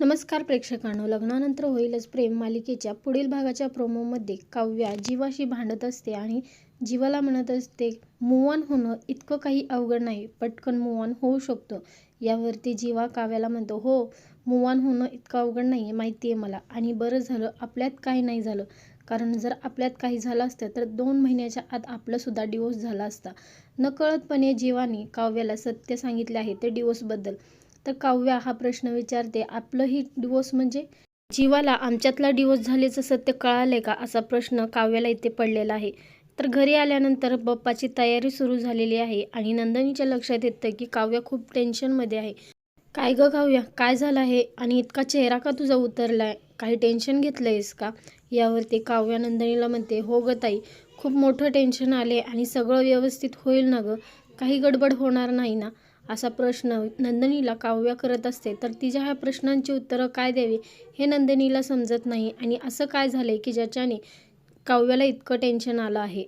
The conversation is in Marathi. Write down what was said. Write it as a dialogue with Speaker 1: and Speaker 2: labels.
Speaker 1: नमस्कार प्रेक्षकांनो लग्नानंतर होईलच प्रेम मालिकेच्या पुढील भागाच्या प्रोमोमध्ये. काव्या जीवाशी भांडत असते आणि जीवाला म्हणत असते मूव ऑन होणं इतकं काही अवघड नाही पटकन मूव ऑन होऊ शकतो यावरती जीवा काव्याला म्हणतो हो मूव ऑन होणं इतकं अवघड नाही आहे माहिती आहे मला. आणि बरं झालं आपल्यात काही नाही झालं. कारण जर आपल्यात काही झालं असतं तर दोन महिन्याच्या आत आपलंसुद्धा डिवोर्स झाला असता. नकळतपणे जीवाने काव्याला सत्य सांगितले आहे ते डिवोर्सबद्दल तर काव्या हा प्रश्न विचारते. आपलंही डिवोर्स म्हणजे? जीवाला आमच्यातला डिवोर्स झाल्याचं सत्य कळालंय का? असा प्रश्न काव्याला इथे पडलेला आहे. तर घरी आल्यानंतर बप्पाची तयारी सुरू झालेली आहे आणि नंदनीच्या लक्षात येतं की काव्या खूप टेन्शनमध्ये आहे. काय गं काव्या? काय झालं आहे? आणि इतका चेहरा का तुझा उतरलाय? काही टेन्शन घेतलंयस का? यावरती काव्या नंदनीला म्हणते हो ग ताई खूप मोठं टेन्शन आले आणि सगळं व्यवस्थित होईल ना गं? काही गडबड होणार नाही ना? असा प्रश्न नंदिनीला काव्या करत असते. तर तिच्या ह्या प्रश्नांची उत्तरं काय द्यावी हे नंदिनीला समजत नाही. आणि असं काय झालं आहे की ज्याच्याने काव्याला इतकं टेन्शन आलं आहे?